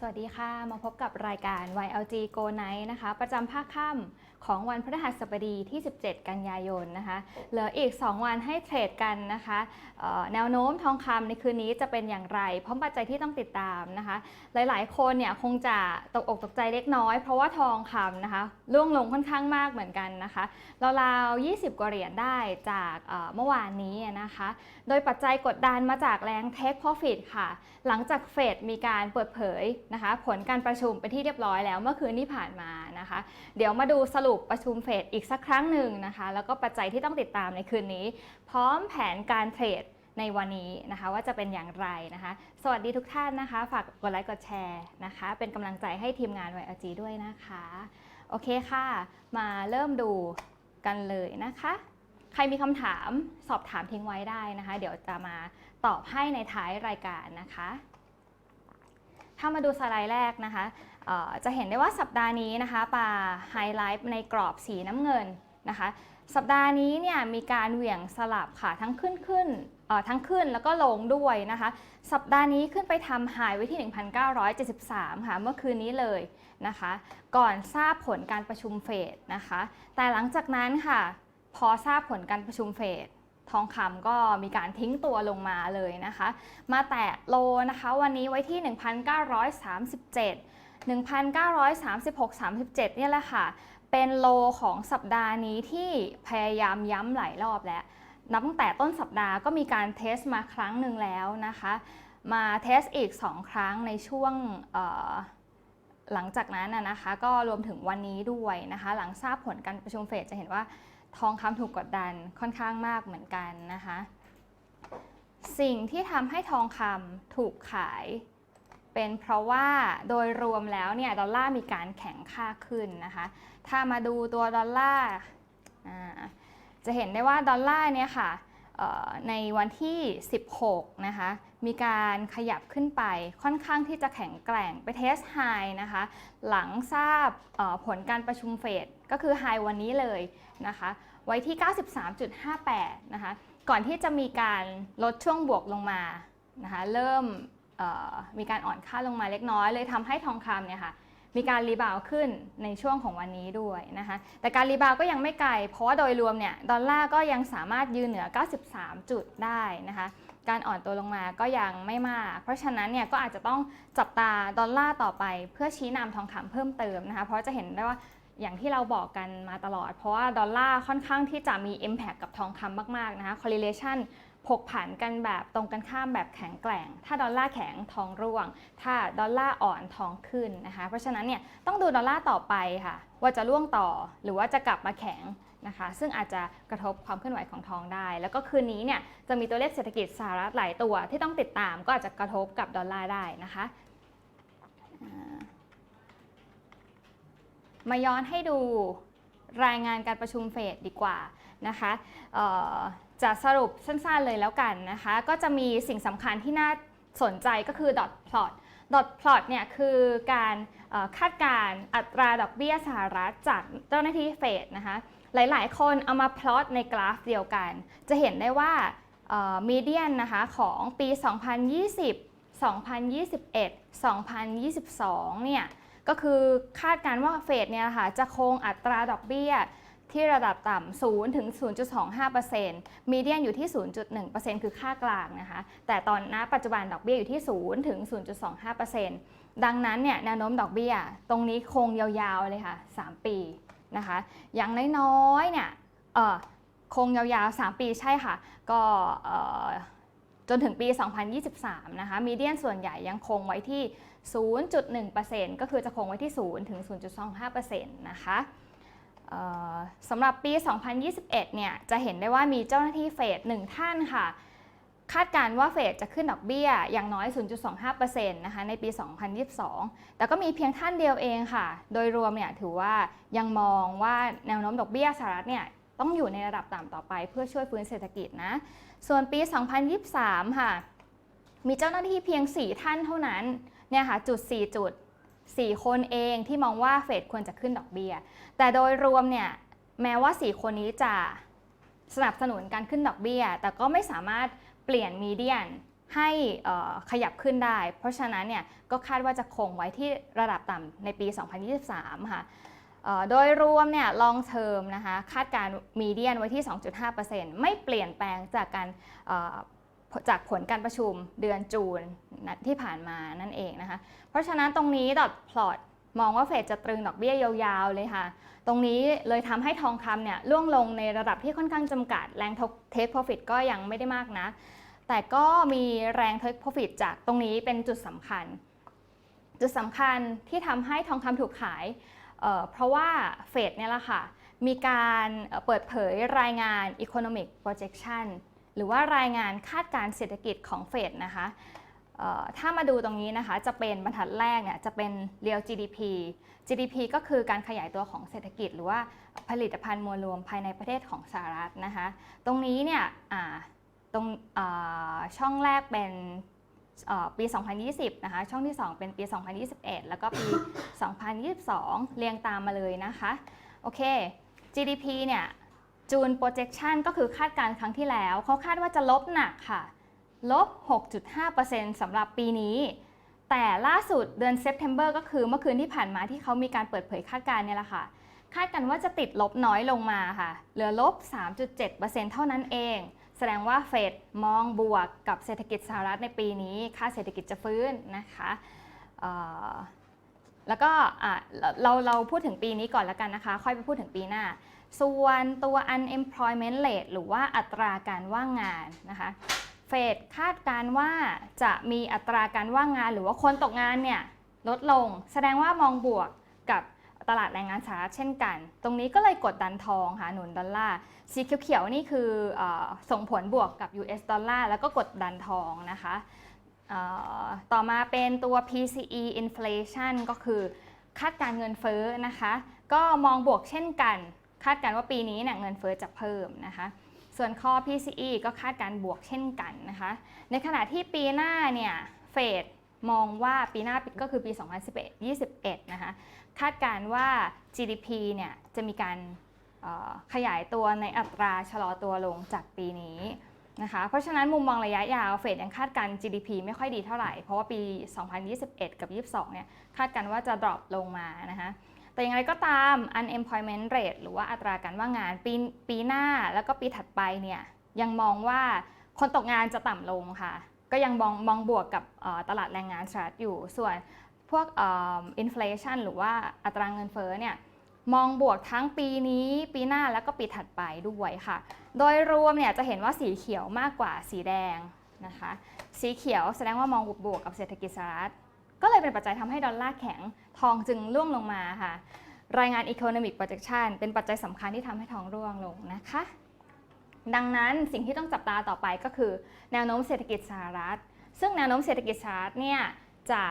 สวัสดีค่ะ มาพบกับรายการ YLG Go Night นะคะ ประจำภาคค่ำ ของวันพฤหัสบดีที่ 17 กันยายนนะคะเหลืออีก 2 วันให้เทรดกันนะคะแนวโน้มทองคำในคืนนี้จะเป็นอย่างไร พร้อมปัจจัยที่ต้องติดตามนะคะ หลายๆ คนเนี่ยคงจะตกอกตกใจเล็กน้อย เพราะว่าทองคำนะคะร่วงลงค่อนข้างมากเหมือนกันนะคะราวๆ20 กว่าเหรียญได้จากเอ่อเมื่อวานนี้นะคะ โดยปัจจัยกดดันมาจากแรง Take Profit ค่ะ หลังจากเฟดมีการเปิดเผยนะคะ ผลการประชุมไปที่เรียบร้อยแล้วเมื่อคืนที่ผ่านมานะคะ เดี๋ยวมาดูสรุปประชุมเฟดอีกสักครั้งหนึ่งนะคะ แล้วก็ปัจจัยที่ต้องติดตามในคืนนี้ พร้อมแผนการเทรดในวันนี้นะคะว่าจะเป็นอย่างไรนะคะ สวัสดีทุกท่านนะคะ ฝากกดไลค์กดแชร์นะคะ เป็นกำลังใจให้ทีมงาน YLG ด้วยนะคะ โอเคค่ะ มาเริ่มดูกันเลยนะคะ ใครมีคำถามสอบถามทิ้งไว้ได้นะคะ เดี๋ยวจะมาตอบให้ในท้ายรายการนะคะ ถ้ามาดูสไลด์แรกนะคะ จะเห็นได้ว่าสัปดาห์นี้นะคะปาไฮไลท์ในกรอบสีน้ำเงินนะคะ สัปดาห์นี้เนี่ยมีการเหวี่ยงสลับค่ะทั้งขึ้นขึ้นทั้งขึ้นแล้วก็ลงด้วยนะคะ สัปดาห์นี้ขึ้นไปทำไฮไว้ที่ 1,973 ค่ะ เมื่อคืนนี้เลยนะคะ ก่อนทราบผลการประชุมเฟดนะคะ แต่หลังจากนั้นค่ะ พอทราบผลการประชุมเฟดทองคำก็มีการทิ้งตัวลงมาเลยนะคะ มาแตะโลนะคะ วันนี้ไว้ที่ 1,937 1,936 37 เนี่ยแหละค่ะ เป็นโลของสัปดาห์นี้ที่พยายามย้ำหลายรอบแล้ว นับตั้งแต่ต้นสัปดาห์ก็มีการเทสมาครั้งหนึ่งแล้วนะคะ มาเทสอีก 2 ครั้งในช่วงหลังจากนั้นนะคะก็รวมถึงวันนี้ด้วยนะคะ หลังทราบผลการประชุมเฟดจะเห็นว่าทองคำถูกกดดันค่อนข้างมากเหมือนกันนะคะ สิ่งที่ทำให้ทองคำถูกขาย เป็นเพราะว่าโดยรวมแล้วเนี่ยดอลลาร์มีการแข็งค่าขึ้นนะคะ ถ้ามาดูตัวดอลลาร์จะเห็นได้ว่าดอลลาร์เนี่ยค่ะในวันที่ 16 นะคะ มีการขยับขึ้นไปค่อนข้างที่จะแข็งแกร่งไปเทสไฮนะคะ หลังทราบผลการประชุมเฟดก็คือไฮวันนี้เลยนะคะ ไว้ที่ 93.58 นะคะ ก่อนที่จะมีการลดช่วงบวกลงมานะคะ เริ่ม มีการอ่อนค่าลงมาเล็กน้อยเลยทำให้ทองคำเนี่ยค่ะมีการรีบาวขึ้นในช่วงของวันนี้ด้วยนะคะ แต่การรีบาวก็ยังไม่ไกล เพราะว่าโดยรวมเนี่ยดอลลาร์ก็ยังสามารถยืนเหนือ 93 จุดได้นะคะ การอ่อนตัวลงมาก็ยังไม่มาก เพราะฉะนั้นเนี่ยก็อาจจะต้องจับตาดอลลาร์ต่อไป เพื่อชี้นำทองคำเพิ่มเติมนะคะ เพราะจะเห็นได้ว่าอย่างที่เราบอกกันมาตลอด เพราะว่าดอลลาร์ค่อนข้างที่จะมี Impact กับทองคำมากๆนะคะ correlation ผกผันกันแบบตรงกันข้ามแบบแข็งแกร่ง ถ้าดอลลาร์แข็งทองร่วง ถ้าดอลลาร์อ่อนทองขึ้นนะคะ เพราะฉะนั้นเนี่ยต้องดูดอลลาร์ต่อไปค่ะ ว่าจะร่วงต่อหรือว่าจะกลับมาแข็งนะคะ ซึ่งอาจจะกระทบความเคลื่อนไหวของทองได้ แล้วก็คืนนี้เนี่ยจะมีตัวเลขเศรษฐกิจสหรัฐหลายตัวที่ต้องติดตามก็อาจจะกระทบกับดอลลาร์ได้นะคะมาย้อนให้ดูรายงานการประชุมเฟดดีกว่านะคะเอ่อ จะสรุปสั้นๆเลยแล้วกันนะคะ ก็จะมีสิ่งสำคัญที่น่าสนใจก็คือ dot plot dot plot เนี่ยคือการคาดการอัตราดอกเบี้ยสหรัฐจากเจ้าหน้าที่เฟดนะคะ หลายๆ คนเอามาพลอตในกราฟเดียวกัน จะเห็นได้ว่ามีเดียนนะคะของปี 2020 2021 2022 เนี่ย ก็คือคาดการว่าเฟดเนี่ยนะคะจะคงอัตราดอกเบี้ย ที่ระดับต่ำ0ถึง 0.25%มีเดียนอยู่ที่ 0.1%คือค่ากลางนะคะ แต่ตอนณปัจจุบันดอกเบี้ยอยู่ที่ 0 ถึง 0.25%ดังนั้นเนี่ยแนวโน้มดอกเบี้ย ตรงนี้คงยาวๆเลยค่ะ 3 ปีนะคะ อย่างน้อยๆเนี่ยคงยาวๆ 3 ปีใช่ค่ะ ก็จนถึงปี 2023 นะคะ มีเดียนส่วนใหญ่ยังคงไว้ที่ 0.1%ก็คือจะคงไว้ที่ 0 ถึง 0.25%นะคะเอ่อ สำหรับปี 2021 เนี่ย จะเห็นได้ว่ามีเจ้าหน้าที่เฟดหนึ่งท่านค่ะ คาดการณ์ว่าเฟดจะขึ้นดอกเบี้ยอย่างน้อย 0.25%นะคะในปี 2022 แต่ก็มีเพียงท่านเดียวเองค่ะ โดยรวมเนี่ยถือว่ายังมองว่าแนวโน้มดอกเบี้ยสหรัฐเนี่ยต้องอยู่ในระดับต่ำต่อไปเพื่อช่วยฟื้นเศรษฐกิจนะ ส่วนปี 2023 ค่ะ มีเจ้าหน้าที่เพียง 4 ท่านเท่านั้น เนี่ยค่ะ จุด 4 จุด 4 คนเองที่มองว่าเฟดควรจะขึ้นดอกเบี้ย แต่โดยรวมเนี่ยแม้ว่า 4 คนนี้จะสนับสนุนการขึ้นดอกเบี้ย แต่ก็ไม่สามารถเปลี่ยนมีเดียนให้ขยับขึ้นได้ เพราะฉะนั้นเนี่ยก็คาดว่าจะคงไว้ที่ระดับต่ำในปี 2023 ค่ะโดยรวมเนี่ย long term นะคะคาดการมีเดียนไว้ที่ 2.5%ไม่เปลี่ยนแปลงจากการ จากผลการประชุมเดือนจูนที่ผ่านมานั่นเองนะคะ เพราะฉะนั้นตรงนี้ดอทพลอตมองว่าเฟดจะตรึงดอกเบี้ยยาวๆเลยค่ะ ตรงนี้เลยทำให้ทองคำเนี่ยล่วงลงในระดับที่ค่อนข้างจำกัด แรงเทคโปรฟิตก็ยังไม่ได้มากนะ แต่ก็มีแรงเทคโปรฟิตจากตรงนี้เป็นจุดสำคัญ จุดสำคัญที่ทำให้ทองคำถูกขายเเพราะว่าเฟดเนี่ยแหละค่ะ มีการเอ่อเปิดเผยรายงาน Economic Projection หรือว่ารายงานคาดการเศรษฐกิจของเฟดนะคะถ้ามาดูตรงนี้นะคะจะเป็นบรรทัดแรกเนี่ยจะเป็น real GDP GDP ก็คือการขยายตัวของเศรษฐกิจ หรือว่าผลิตภัณฑ์มวลรวมภายในประเทศของสหรัฐนะคะ ตรงนี้เนี่ยตรงช่องแรกเป็นปี 2020 นะคะ ช่องที่ 2 เป็นปี 2021 แล้วก็ปี 2022 เรียงตามมาเลยนะคะ โอเค GDP เนี่ย จูน projection ก็คือคาดการณ์ครั้งที่แล้ว เขาคาดว่าจะลบหนักค่ะ ลบ 6.5%สำหรับปีนี้ แต่ล่าสุดเดือน September ก็คือเมื่อคืนที่ผ่านมาที่เขามีการเปิดเผยคาดการณ์เนี่ยแหละค่ะ คาดกันว่าจะติดลบน้อยลงมาค่ะ เหลือลบ 3.7%เท่านั้นเอง แสดงว่าเฟดมองบวกกับเศรษฐกิจสหรัฐในปีนี้ ค่าเศรษฐกิจจะฟื้นนะคะแล้วก็เราเราพูดถึงปีนี้ก่อนแล้วกันนะคะ ค่อยไปพูดถึงปีหน้า ส่วนตัว unemployment rate หรือว่าอัตราการว่างงานนะคะเฟดคาดการว่าจะมีอัตราการว่างงานหรือว่าคนตกงานเนี่ยลดลง แสดงว่ามองบวกกับตลาดแรงงานสหรัฐเช่นกัน ตรงนี้ก็เลยกดดันทองค่ะหนุนดอลลาร์สีเขียวๆนี่คืออส่งผลบวกกับ US ดอลลาร์แล้วก็กดดันทองนะคะต่อมาเป็นตัว PCE inflation ก็คือคาดการเงินเฟ้อนะคะ ก็มองบวกเช่นกัน คาดการณ์ว่าปีนี้เนี่ยเงินเฟ้อจะเพิ่มนะคะ ส่วนคอ PCE ก็คาดการณ์บวกเช่นกันนะคะ ในขณะที่ปีหน้าเนี่ยเฟดมองว่าปีหน้าก็คือปี 2021นะคะ คาดการณ์ว่า GDP เนี่ยจะมีการขยายตัวในอัตราชะลอตัวลงจากปีนี้นะคะ เพราะฉะนั้นมุมมองระยะยาวเฟดยังคาดการณ์ GDP ไม่ค่อยดีเท่าไหร่ เพราะว่าปี 2021 กับ 22 เนี่ยคาดการณ์ว่าจะดรอปลงมานะคะ แต่อย่างไรก็ตาม unemployment rate หรือว่าอัตราการว่างงานปีปีหน้าแล้วก็ปีถัดไปเนี่ยยังมองว่าคนตกงานจะต่ำลงค่ะ ก็ยังมองมองบวกกับตลาดแรงงานสหรัฐอยู่ ส่วนพวกอินฟลชันหรือว่าอัตราเงินเฟ้อเนี่ยมองบวกทั้งปีนี้ปีหน้าแล้วก็ปีถัดไปด้วยค่ะ โดยรวมเนี่ยจะเห็นว่าสีเขียวมากกว่าสีแดงนะคะ สีเขียวแสดงว่ามองบวกกับเศรษฐกิจสหรัฐ ก็เลยเป็นปัจจัยทำให้ดอลลาร์แข็ง ทองจึงร่วงลงมาค่ะ รายงาน Economic Projection เป็นปัจจัยสำคัญที่ทำให้ทองร่วงลงนะคะ ดังนั้นสิ่งที่ต้องจับตาต่อไปก็คือ แนวโน้มเศรษฐกิจสหรัฐ ซึ่งแนวโน้มเศรษฐกิจสหรัฐเนี่ยจะ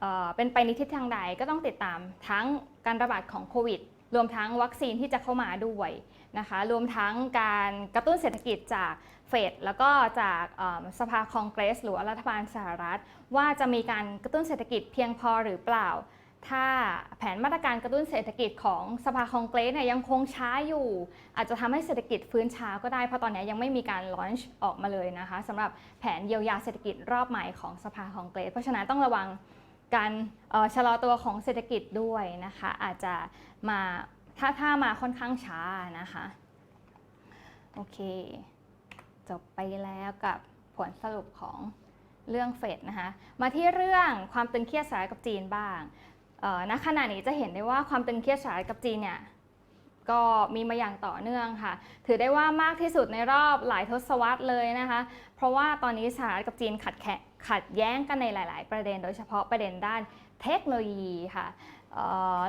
เเป็นไปในทิศทางใดก็ต้องติดตามทั้งการระบาดของโควิด รวมทั้งวัคซีนที่จะเข้ามาด้วยนะคะ รวมทั้งการกระตุ้นเศรษฐกิจจากเฟดแล้วก็จากสภาคองเกรส หรือรัฐบาลสหรัฐ ว่าจะมีการกระตุ้นเศรษฐกิจเพียงพอหรือเปล่า ถ้าแผนมาตรการกระตุ้นเศรษฐกิจของสภาคองเกรสเนี่ยยังคงช้าอยู่ อาจจะทำให้เศรษฐกิจฟื้นช้าก็ได้ เพราะตอนนี้ยังไม่มีการลอนช์ออกมาเลยนะคะสำหรับแผนเยียวยาเศรษฐกิจรอบใหม่ของสภาคองเกรส เพราะฉะนั้นต้องระวังการออชะลอตัวของเศรษฐกิจด้วยนะคะ อาจจะมาถ้าถ้ามาค่อนข้างช้านะคะโอเค จบไปแล้วกับผลสรุปของเรื่องเฟดนะคะ มาที่เรื่องความตึงเครียดสหรัฐกับจีนบ้าง ณขณะนี้จะเห็นได้ว่าความตึงเครียดสหรัฐกับจีนเนี่ยก็มีมาอย่างต่อเนื่องค่ะ ถือได้ว่ามากที่สุดในรอบหลายทศวรรษเลยนะคะ เพราะว่าตอนนี้สหรัฐกับจีนขัดแขขัดแย้งกันในหลาย ๆ ประเด็น โดยเฉพาะประเด็นด้านเทคโนโลยีค่ะ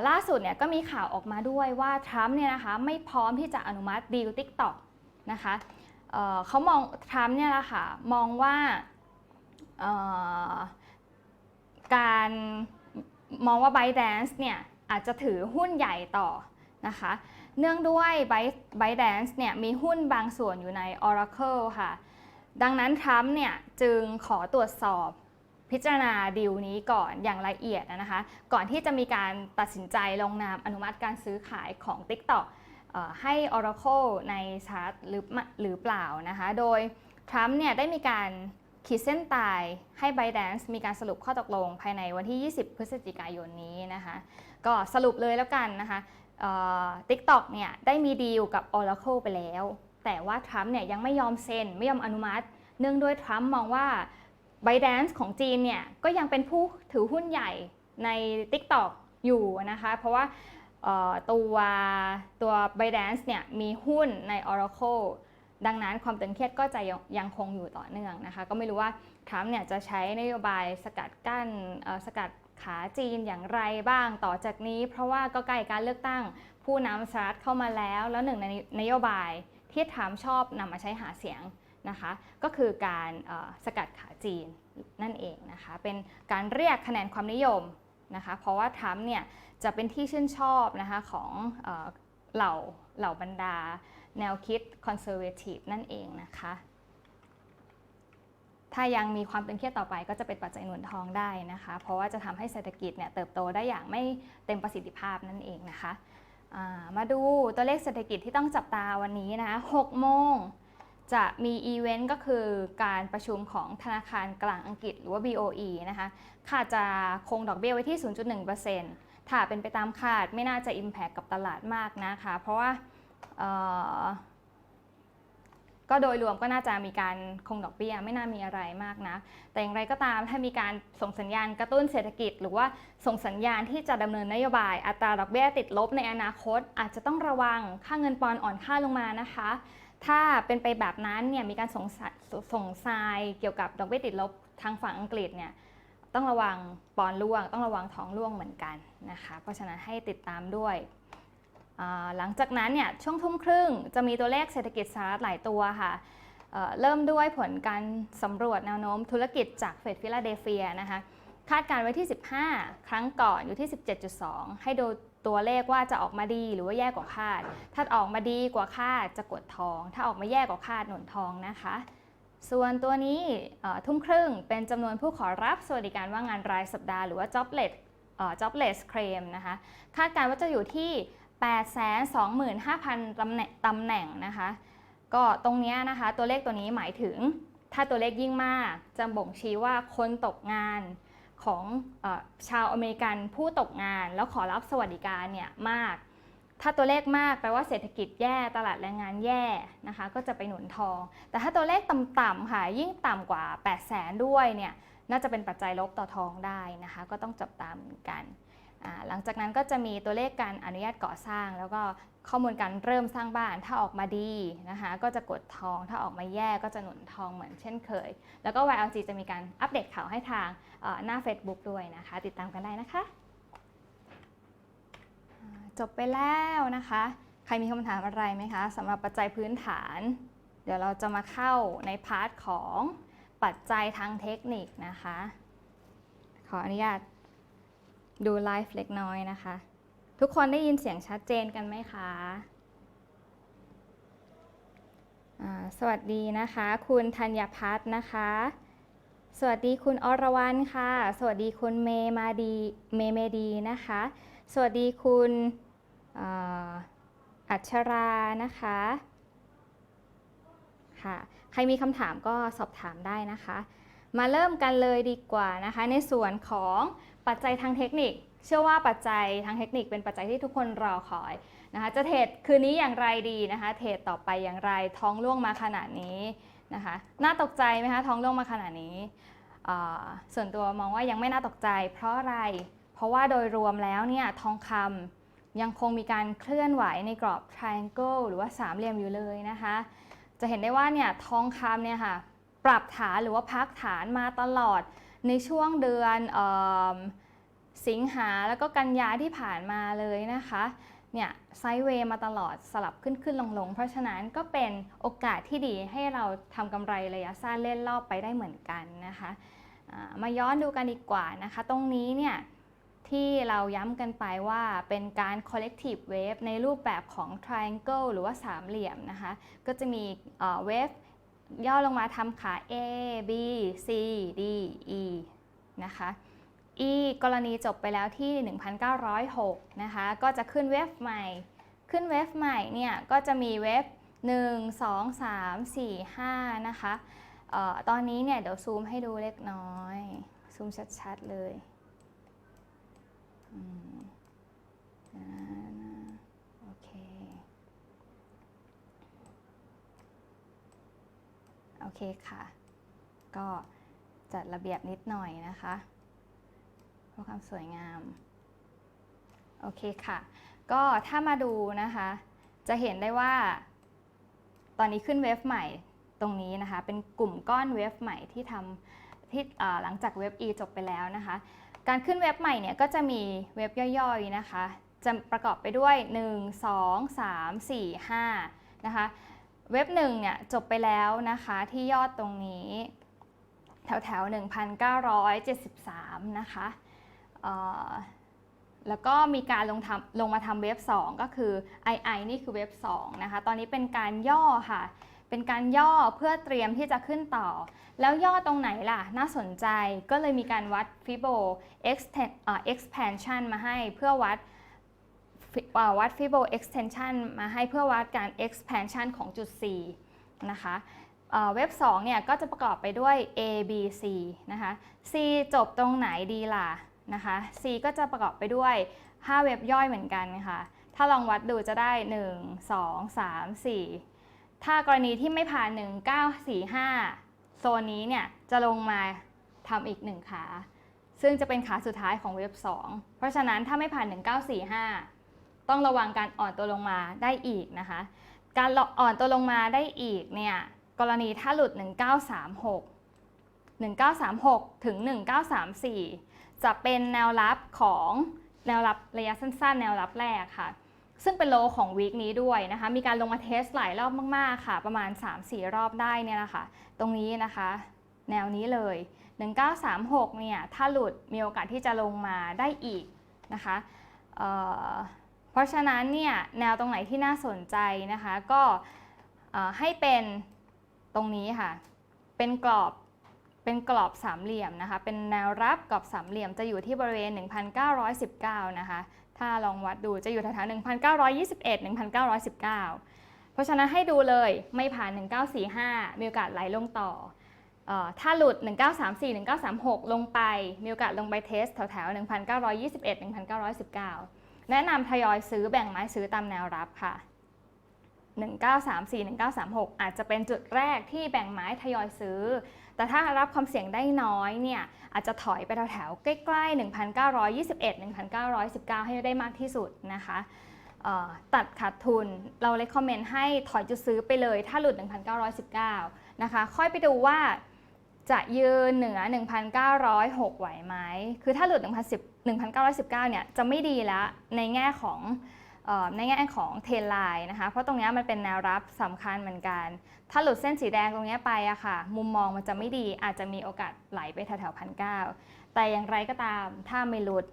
ล่าสุดเนี่ยก็มีข่าวออกมาด้วยว่าทรัมป์เนี่ยนะคะไม่พร้อมที่จะอนุมัติดีลทิกตอกนะคะเเขามองทรัมป์เนี่ยแหละค่ะมองว่าการ มองว่า b y d a n c e เนี่ยอาจจะถือหุ้นใหญ่ต่อนะคะ เนื่องด้วย b y d a n c e เนี่ยมีหุ้นบางส่วนอยู่ใน Oracle ค่ะ ดังนั้นทรัมป์เนี่ยจึงขอตรวจสอบพิจารณาดีลนี้ก่อนอย่างละเอียดนะคะ ก่อนที่จะมีการตัดสินใจลงนามอนุมัติการซื้อขายของ TikTok ให้ Oracle ในสหรัฐหรือหรือเปล่านะคะ โดยทรัมป์เนี่ยได้มีการ ขีดเส้นตายให้ ByteDance มีการสรุปข้อตกลงภายในวันที่ 20 พฤศจิกายนนี้นะคะ ก็สรุปเลยแล้วกันนะคะทิกตอกเนี่ยได้มีดีลกับ Oracle ไปแล้ว แต่ว่าทรัมป์เนี่ยยังไม่ยอมเซ็น ไม่ยอมอนุมัติ เนื่องด้วยทรัมป์มองว่า ByteDance ของจีนเนี่ยก็ยังเป็นผู้ถือหุ้นใหญ่ใน TikTok อยู่นะคะ เพราะว่าตัวตัว ByteDance เนี่ยมีหุ้นใน Oracle ดังนั้นความตึงเครียดก็จะยังยังคงอยู่ต่อเนื่องนะคะ ก็ไม่รู้ว่าทรัมป์เนี่ยจะใช้นโยบายสกัดกั้นสกัดขาจีนอย่างไรบ้างต่อจากนี้ เพราะว่าก็ใกล้การเลือกตั้งผู้นำสหรัฐเข้ามาแล้ว แล้วหนึ่งในนโยบายที่ทรัมป์ชอบนำมาใช้หาเสียงนะคะ ก็คือการสกัดขาจีนนั่นเองนะคะ เป็นการเรียกคะแนนความนิยมนะคะ เพราะว่าทรัมป์เนี่ยจะเป็นที่ชื่นชอบนะคะของเหล่าเหล่าบรรดาแนวคิดคอนเซอร์เวทีฟนั่นเองนะคะ ถ้ายังมีความตึงเครียดต่อไปก็จะเป็นปัจจัยหนุนทองได้นะคะ เพราะว่าจะทำให้เศรษฐกิจเนี่ยเติบโตได้อย่างไม่เต็มประสิทธิภาพนั่นเองนะคะามาดูตัวเลขเศรษฐกิจที่ต้องจับตาวันนี้นะ6โมงจะมีอีเวนต์ก็คือการประชุมของธนาคารกลางอังกฤษหรือว่า BOE นะคะ คาดจะคงดอกเบี้ยไว้ที่ 0.1%ถ้าเป็นไปตามคาดไม่น่าจะ Impact กับตลาดมากนะคะ เพราะว่า ก็โดยรวมก็น่าจะมีการคงดอกเบี้ยไม่น่ามีอะไรมากนะ แต่อย่างไรก็ตามถ้ามีการส่งสัญญาณกระตุ้นเศรษฐกิจ หรือว่าส่งสัญญาณที่จะดำเนินนโยบายอัตราดอกเบี้ยติดลบในอนาคต อาจจะต้องระวังค่าเงินปอนด์อ่อนค่าลงมานะคะ ถ้าเป็นไปแบบนั้นเนี่ยมีการส่งส่งทรายเกี่ยวกับดอกเบี้ยติดลบทางฝั่งอังกฤษเนี่ยต้องระวังปอนด์ร่วง ต้องระวังท้องร่วงเหมือนกันนะคะ เพราะฉะนั้นให้ติดตามด้วย หลังจากนั้นเนี่ยช่วงทุ่มครึ่งจะมีตัวเลขเศรษฐกิจสหรัฐหลายตัวค่ะเริ่มด้วยผลการสำรวจแนวโน้มธุรกิจจากเฟดฟิลาเดลเฟียนะคะคาดการณ์ไว้ที่ 15 ครั้งก่อนอยู่ที่ 17.2 ให้ดูตัวเลขว่าจะออกมาดีหรือว่าแย่กว่าคาด ถ้าออกมาดีกว่าคาดจะกดทอง ถ้าออกมาแย่กว่าคาดหนุนทองนะคะ ส่วนตัวนี้ทุ่มครึ่งเป็นจำนวนผู้ขอรับสวัสดิการว่างงานรายสัปดาห์หรือว่า jobless เอ่อ jobless claim นะคะ คาดการณ์ว่าจะอยู่ที่ 825,000ตำแหน่งตำแหน่งนะคะ ก็ตรงเนี้ยนะคะตัวเลขตัวนี้หมายถึงถ้าตัวเลขยิ่งมากจะบ่งชี้ว่าคนตกงานของอชาวอเมริกันผู้ตกงาน แล้วขอรับสวัสดิการเนี่ยมาก ถ้าตัวเลขมากแปลว่าเศรษฐกิจแย่ตลาดแรงงานแย่นะคะ ก็จะไปหนุนทอง แต่ถ้าตัวเลขต่ำๆค่ะยิ่งต่ำกว่า 8 0 0แสนด้วยเนี่ยน่าจะเป็นปัจจัยลบต่อทองได้นะคะ ก็ต้องจับตามกัน หลังจากนั้นก็จะมีตัวเลขการอนุญาตก่อสร้าง แล้วก็ข้อมูลการเริ่มสร้างบ้านถ้าออกมาดีนะคะก็จะกดทองถ้าออกมาแย่ก็จะหนุนทองเหมือนเช่นเคย แล้วก็ YLG จะมีการอัปเดตข่าวให้ทางหน้า Facebook ด้วยนะคะ ติดตามกันได้นะคะจบไปแล้วนะคะ ใครมีคำถามอะไรไหมคะสำหรับปัจจัยพื้นฐาน เดี๋ยวเราจะมาเข้าในพาร์ทของปัจจัยทางเทคนิคนะคะ ขออนุญาต ดูไลฟ์เล็กน้อยนะคะ ทุกคนได้ยินเสียงชัดเจนกันไหมคะสวัสดีนะคะ คุณธัญพัฒน์นะคะ สวัสดีคุณอรวรรณค่ะ สวัสดีคุณเมมาดีเมเมดีนะคะ สวัสดีคุณอัชรานะคะค่ะใครมีคำถามก็สอบถามได้นะคะ มาเริ่มกันเลยดีกว่านะคะ ในส่วนของ ปัจจัยทางเทคนิค เชื่อว่าปัจจัยทางเทคนิคเป็นปัจจัยที่ทุกคนรอคอยนะคะจะเทรดคืนนี้อย่างไรดีนะคะเทรดต่อไปอย่างไรท้องล่วงมาขนาดนี้นะคะน่าตกใจไหมคะท้องล่วงมาขนาดนี้ ส่วนตัวมองว่ายังไม่น่าตกใจ เพราะอะไร เพราะว่าโดยรวมแล้วเนี่ยทองคำยังคงมีการเคลื่อนไหวในกรอบ triangle หรือว่าสามเหลี่ยมอยู่เลยนะคะ จะเห็นได้ว่าเนี่ยทองคำเนี่ยค่ะปรับฐานหรือว่าพักฐานมาตลอดในช่วงเดือนอ สิงหาแล้วก็กันยาที่ผ่านมาเลยนะคะเนี่ยไซด์เวย์มาตลอดสลับขึ้นขึ้นลงลงเพราะฉะนั้นก็เป็นโอกาสที่ดีให้เราทำกำไรระยะสั้นเล่นรอบไปได้เหมือนกันนะคะมาย้อนดูกันดีกว่านะคะ ตรงนี้เนี่ยที่เราย้ำกันไปว่าเป็นการ collective wave ในรูปแบบของ triangle หรือว่าสามเหลี่ยมนะคะ ก็จะมีเวฟย่อลงมาทำขา A B C D E นะคะ E กรณีจบไปแล้วที่ 1,906 นะคะ ก็จะขึ้นเวฟใหม่ ขึ้นเวฟใหม่เนี่ยก็จะมีเวฟ1 2 3 4 5 นะคะอ่อตอนนี้เนี่ยเดี๋ยวซูมให้ดูเล็กน้อย ซูมชัดๆเลยโอเค โอเคค่ะ ก็จัดระเบียบนิดหน่อยนะคะ พื่อความสวยงาม โอเคค่ะ ก็ถ้ามาดูนะคะ จะเห็นได้ว่า ตอนนี้ขึ้นเว็บใหม่ตรงนี้นะคะ เป็นกลุ่มก้อนเว็บใหม่ที่ทำที่หลังจากเว็บ E จบไปแล้วนะคะ การขึ้นเว็บใหม่เนี่ยก็จะมีเว็บย่อยๆนะคะ จะประกอบไปด้วย 1 2 3 4 5 นะคะ เว็บหนึ่งเนี่ยจบไปแล้วนะคะที่ยอดตรงนี้ แถวแถว1,973 นะคะเอ่อ แล้วก็มีการลงทำลงมาทำเว็บ 2 ก็คือ II นี่คือเว็บ2นะคะ ตอนนี้เป็นการย่อค่ะ เป็นการย่อเพื่อเตรียมที่จะขึ้นต่อ แล้วย่อตรงไหนล่ะ น่าสนใจ ก็เลยมีการวัด Fibo expansion มาให้เพื่อวัดวัด Fibo extension มาให้เพื่อวัดการ expansion ของจุด C นะคะเอ่อเว็บ2เนี่ยก็จะประกอบไปด้วย A B C นะคะ C จบตรงไหนดีล่ะ นะคะ C ก็จะประกอบไปด้วย 5 เว็บย่อยเหมือนกันค่ะ ถ้าลองวัดดูจะได้ 1 2 3 4 ถ้ากรณีที่ไม่ผ่าน 1 9 4 5 โซนนี้เนี่ยจะลงมาทำอีก 1 ขา ซึ่งจะเป็นขาสุดท้ายของเว็บ 2 เพราะฉะนั้นถ้าไม่ผ่าน 1945 ต้องระวังการอ่อนตัวลงมาได้อีกนะคะ การอ่อนตัวลงมาได้อีกเนี่ยกรณีถ้าหลุด 1936 1936 ถึง 1934 จะเป็นแนวรับของแนวรับระยะสั้นๆ แนวรับแรกค่ะ ซึ่งเป็นโลของวีคนี้ด้วยนะคะ มีการลงมาเทสหลายรอบมากๆค่ะ ประมาณ 3-4 รอบได้เนี่ยนะคะตรงนี้นะคะ แนวนี้เลย 1936 เนี่ย ถ้าหลุดมีโอกาสที่จะลงมาได้อีกนะคะเเพราะฉะนั้นเนี่ย แนวตรงไหนที่น่าสนใจนะคะ ก็ให้เป็นตรงนี้ค่ะ เป็นกรอบ เป็นกรอบสามเหลี่ยมนะคะ เป็นแนวรับกรอบสามเหลี่ยมจะอยู่ที่บริเวณ 1919 นะคะ ถ้าลองวัดดูจะอยู่แถวๆ1921 1919 เพราะฉะนั้นให้ดูเลยไม่ผ่าน 1945 มีโอกาสไหลลงต่ออถ้าหลุด 1934 1936 ลงไป มีโอกาสลงไปเทสแถวๆ 1921 1919 แนะนำทยอยซื้อแบ่งไม้ซื้อตามแนวรับค่ะ 1934 1936 อาจจะเป็นจุดแรกที่แบ่งไม้ทยอยซื้อ แต่ถ้ารับความเสี่ยงได้น้อยเนี่ยอาจจะถอยไปแถวๆใกล้ๆ 1921 1919 ให้ได้มากที่สุดนะคะตัดขาดทุนเราเลยคอมเมนต์ให้ถอยจุดซื้อไปเลย ถ้าหลุด 1919 นะคะ ค่อยไปดูว่าจะยืนเหนือ 1,906 ไหวไหม คือถ้าหลุด1,919 เนี่ย จะไม่ดีแล้วในแง่ของ ในแง่ของเทรนไลน์นะคะ เพราะตรงนี้มันเป็นแนวรับสำคัญเหมือนกัน ถ้าหลุดเส้นสีแดงตรงนี้ไปอะค่ะ มุมมองมันจะไม่ดีอาจจะมีโอกาสไหลไปแถวๆพันเแต่อย่างไรก็ตามถ้าไม่หลุด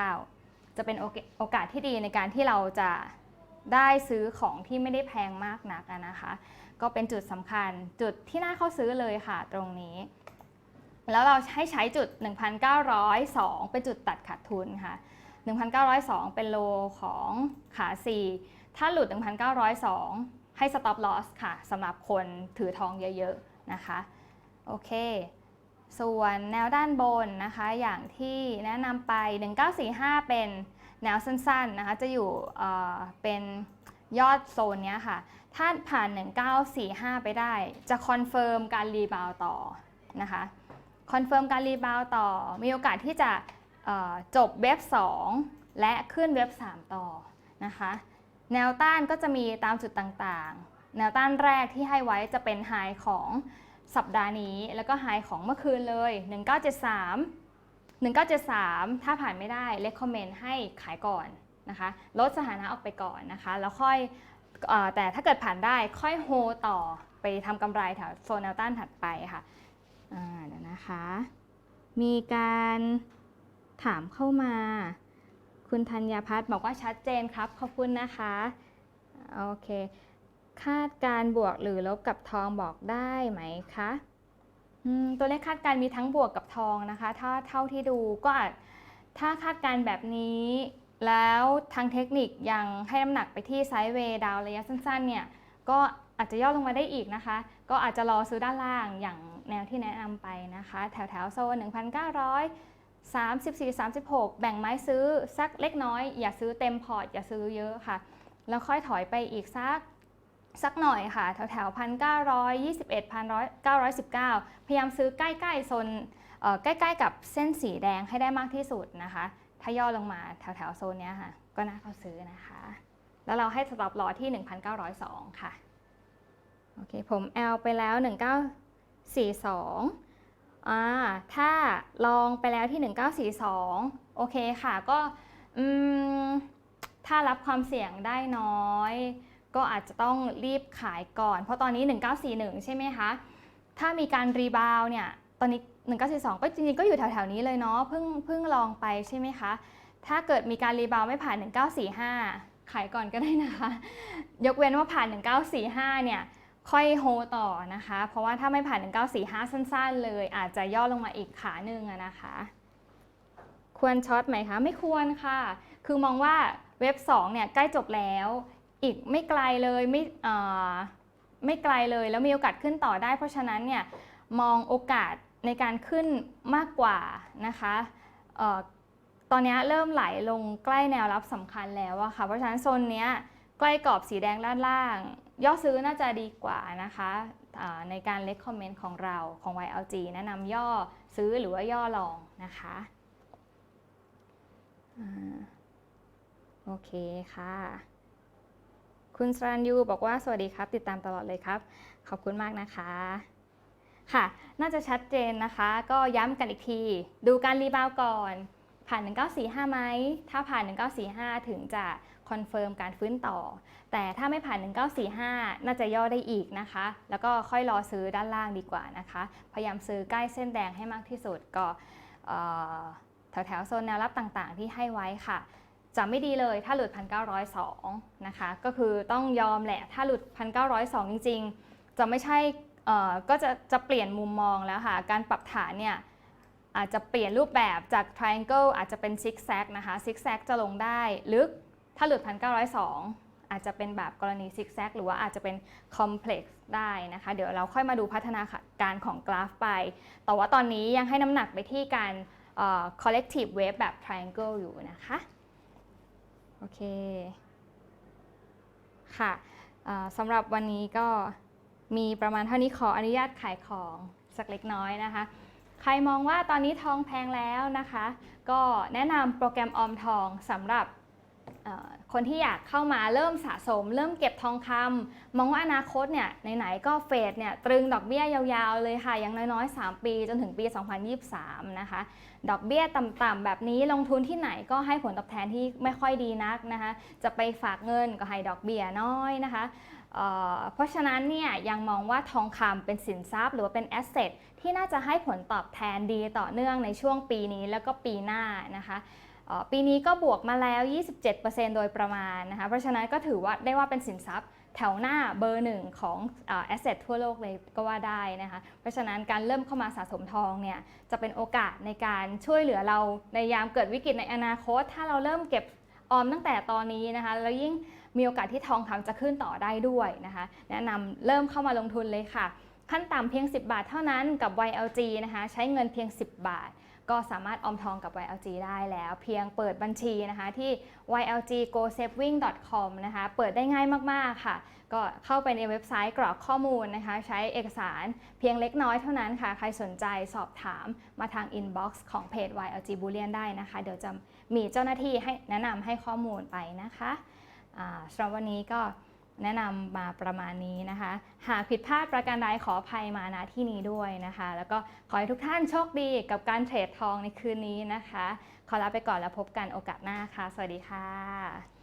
1,919 จะเป็นโอกาสที่ดีในการที่เราจะได้ซื้อของที่ไม่ได้แพงมากนักนะคะ ก็เป็นจุดสำคัญจุดที่น่าเข้าซื้อเลยค่ะตรงนี้ แล้วเราให้ใช้จุด 1,902 เป็นจุดตัดขาดทุนค่ะ 1,902 เป็นโลของขา 4 ถ้าหลุด 1,902 ให้ stop loss ค่ะสำหรับคนถือทองเยอะๆนะคะ โอเค ส่วนแนวด้านบนนะคะ อย่างที่แนะนำไป 1945 เป็นแนวสั้นๆนะคะ จะอยู่เเป็นยอดโซนเนี้ยค่ะ ถ้าผ่าน 1945 ไปได้ จะคอนเฟิร์มการรีบาวต่อนะคะ คอนเฟิร์มการรีบาวต่อ มีโอกาสที่จะ จบเว็บ 2 และขึ้นเว็บ 3 ต่อนะคะ แนวต้านก็จะมีตามจุดต่างๆ แนวต้านแรกที่ให้ไว้จะเป็นไฮของสัปดาห์นี้ แล้วก็ไฮของเมื่อคืนเลย 1973 1973 ถ้าผ่านไม่ได้ recommend ให้ขายก่อนนะคะ ลดสถานะออกไปก่อนนะคะ แล้วค่อยอแต่ถ้าเกิดผ่านได้ค่อยโฮต่อไปทำกำไรแถวโซนแนวต้านถัดไปค่ะเดี๋ยวนะคะ มีการ ถามเข้ามา คุณธัญพัฒน์บอกว่าชัดเจนครับ ขอบคุณนะคะ โอเค คาดการบวกหรือลบกับทองบอกได้ไหมคะตัวเลขคาดการมีทั้งบวกกับทองนะคะ ถ้าเท่าที่ดูก็อาจถ้าคาดการแบบนี้แล้วทางเทคนิคยังให้น้ำหนักไปที่ไซด์เวย์ดาวระยะสั้นๆเนี่ยก็อาจจะย่อลงมาได้อีกนะคะ ก็อาจจะรอซื้อด้านล่างอย่างแนวที่แนะนำไปนะคะ แถวแถวๆโซน1,900 34 36 แบ่งไม้ซื้อสักเล็กน้อย อย่าซื้อเต็มพอร์ต อย่าซื้อเยอะค่ะ แล้วค่อยถอยไปอีกสักสักหน่อยค่ะ แถวแถวพันเก้าร้อยยี่สิบเอ็ดพันร้อยเก้าร้อยสิบเก้าพยายามซื้อใกล้ๆโซนใกล้ๆ กับเส้นสีแดงให้ได้มากที่สุดนะคะถ้าย่อลงมาแถวแถวๆโซนนี้ค่ะ ก็น่าเข้าซื้อนะคะ แล้วเราให้สต็อปลอที่ 1,902 ค่ะ โอเค ผม L ไปแล้ว 1942 อ่าถ้าลองไปแล้วที่ 1942 โอเคค่ะ ก็ถ้ารับความเสี่ยงได้น้อย ก็อาจจะต้องรีบขายก่อน เพราะตอนนี้ 1941 ใช่ไหมคะ ถ้ามีการรีบาวเนี่ย ตอนนี้ 1942 ก็จริงๆ ก็อยู่แถวๆนี้เลยเนาะ เพิ่งเพิ่งลองไปใช่ไหมคะ ถ้าเกิดมีการรีบาวไม่ผ่าน 1945 ขายก่อนก็ได้นะคะ ยกเว้นว่าผ่าน 1945 เนี่ย ค่อยโฮต่อนะคะ เพราะว่าถ้าไม่ผ่าน 1945 สั้น ๆ เลย อาจจะย่อลงมาอีกขาหนึ่งนะคะ ควรช็อตไหมคะ ไม่ควรค่ะ คือมองว่าเว็บ 2 เนี่ยใกล้จบแล้ว อีกไม่ไกลเลยไม่ไม่ไกลเลยแล้วมีโอกาสขึ้นต่อได้ เพราะฉะนั้นเนี่ยมองโอกาสในการขึ้นมากกว่านะคะออตอนนี้เริ่มไหลลงใกล้แนวรับสำคัญแล้วอะค่ะ เพราะฉะนั้นโซนเนี้ย ใกล้กรอบสีแดงด้านล่าง ย่อซื้อน่าจะดีกว่านะคะในการเล c คอมเมนต์ของเราของ YLG แนะนำย่อซื้อหรือว่าย่อลองนะคะโอเคค่ะ คุณสรันยูบอกว่าสวัสดีครับ ติดตามตลอดเลยครับ ขอบคุณมากนะคะค่ะ น่าจะชัดเจนนะคะ ก็ย้ำกันอีกที ดูการรีบาวก่อน ผ่าน 1945 ไหม ถ้าผ่าน 1945 ถึงจะคอนเฟิร์มการฟื้นต่อ แต่ถ้าไม่ผ่าน 1945 น่าจะย่อได้อีกนะคะ แล้วก็ค่อยรอซื้อด้านล่างดีกว่านะคะ พยายามซื้อใกล้เส้นแดงให้มากที่สุดก็เอ่อแถวๆโซนแนวรับต่างๆ ที่ให้ไว้ค่ะ จะไม่ดีเลยถ้าหลุด 1,902 นะคะ ก็คือต้องยอมแหละ ถ้าหลุด 1,902 จริง ๆ จะไม่ใช่ก็จะจะเปลี่ยนมุมมองแล้วค่ะ การปรับฐานเนี่ย อาจจะเปลี่ยนรูปแบบจาก triangle อาจจะเป็น zigzag นะคะ zigzag จะลงได้ลึก ถ้าหลุด 1,902 อาจจะเป็นแบบกรณี zigzag หรือว่าอาจจะเป็น complex ได้นะคะ เดี๋ยวเราค่อยมาดูพัฒนาการของกราฟไป แต่ว่าตอนนี้ยังให้น้ำหนักไปที่การ collective wave แบบ triangle อยู่นะคะ โอเค ค่ะสำหรับวันนี้ก็มีประมาณเท่านี้ขออนุญาตขายของสักเล็กน้อยนะคะ ใครมองว่าตอนนี้ทองแพงแล้วนะคะ ก็แนะนำโปรแกรมออมทองสำหรับคนที่อยากเข้ามาเริ่มสะสม เริ่มเก็บทองคำมองว่าอนาคตเนี่ยไหนๆก็เฟดเนี่ยตรึงดอกเบี้ยยาวๆเลยค่ะ อย่างน้อยๆ 3 ปีจนถึงปี 2023 นะคะ ดอกเบี้ยต่ำๆแบบนี้ลงทุนที่ไหนก็ให้ผลตอบแทนที่ไม่ค่อยดีนักนะคะ จะไปฝากเงินก็ให้ดอกเบี้ยน้อยนะคะ เพราะฉะนั้นเนี่ยยังมองว่าทองคำเป็นสินทรัพย์ หรือว่าเป็นแอสเซทที่น่าจะให้ผลตอบแทนดีต่อเนื่องในช่วงปีนี้แล้วก็ปีหน้านะคะปีนี้ก็บวกมาแล้ว 27%โดยประมาณนะคะ เพราะฉะนั้นก็ถือว่าได้ว่าเป็นสินทรัพย์แถวหน้าเบอร์หนึ่งของแอสเซททั่วโลกเลยก็ว่าได้นะคะ เพราะฉะนั้นการเริ่มเข้ามาสะสมทองเนี่ยจะเป็นโอกาสในการช่วยเหลือเราในยามเกิดวิกฤตในอนาคต ถ้าเราเริ่มเก็บออมตั้งแต่ตอนนี้นะคะ แล้วยิ่ง มีโอกาสที่ทองคำจะขึ้นต่อได้ด้วยนะคะแนะนำเริ่มเข้ามาลงทุนเลยค่ะ ขั้นต่ำเพียง 10 บาทเท่านั้นกับ YLG นะคะใช้เงินเพียง 10 บาท ก็สามารถออมทองกับ YLG ได้แล้ว เพียงเปิดบัญชีนะคะที่ ylggo-saving.com นะคะเปิดได้ง่ายมากๆค่ะ ก็เข้าไปในเว็บไซต์กรอกข้อมูลนะคะ ใช้เอกสารเพียงเล็กน้อยเท่านั้นค่ะ ใครสนใจสอบถามมาทาง inbox ของเพจ YLG Bullion ได้นะคะ เดี๋ยวจะมีเจ้าหน้าที่ให้แนะนำให้ข้อมูลไปนะคะ สำหรับวันนี้ก็แนะนำมาประมาณนี้นะคะ หากผิดพลาดประการใดขออภัยมาณที่นี้ด้วยนะคะ แล้วก็ขอให้ทุกท่านโชคดีกับการเทรดทองในคืนนี้นะคะ ขอลาไปก่อนแล้วพบกันโอกาสหน้าค่ะ สวัสดีค่ะ